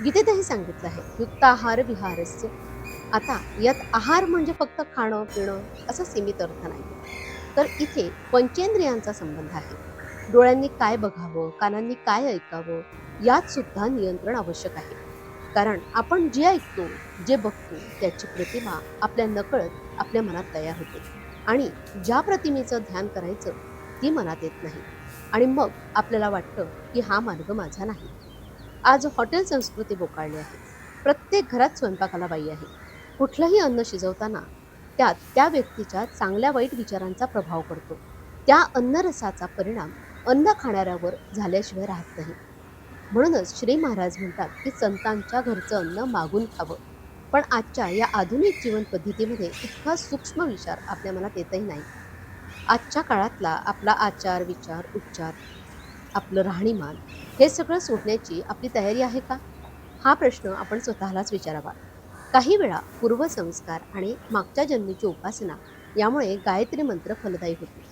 गीतेतही सांगितलं आहे युक्ताहार विहारस्य. आता यात आहार म्हणजे फक्त खाणं पिणं असं सीमित अर्थ नाही. तर इथे पंचेंद्रियांचा संबंध आहे. डोळ्यांनी काय बघावं कानांनी काय ऐकावं यात सुद्धा नियंत्रण आवश्यक आहे. कारण आपण जे ऐकतो जे बघतो त्याची प्रतिमा आपल्या नकळत आपल्या मनात तयार होते. आणि ज्या प्रतिमेचं ध्यान करायचं ती मनात येत नाही. आणि मग आपल्याला वाटतं की हा मार्ग माझा नाही. आज हॉटेल संस्कृती बोकाळली आहे. प्रत्येक घरात स्वयंपाकाला बाई आहे. कुठलंही अन्न शिजवताना त्यात त्या व्यक्तीच्या चांगल्या वाईट विचारांचा प्रभाव पडतो. त्या अन्नरसाचा परिणाम अन्न खाणाऱ्यावर झाल्याशिवाय राहत नाही. म्हणूनच श्री महाराज म्हणतात की संतांच्या घरचं अन्न मागून खावं. पण आजच्या या आधुनिक जीवन पद्धतीमध्ये इतका सूक्ष्म विचार आपल्या मनात येतही नाही. आजच्या काळातला आपला आचार विचार उपचार आपलं राहणीमान हे सगळं सोडण्याची आपली तयारी आहे का? हा प्रश्न आपण स्वतःलाच विचारावा. काही वेळा पूर्वसंस्कार आणि मागच्या जन्मीची उपासना यामुळे गायत्री मंत्र फलदायी होते.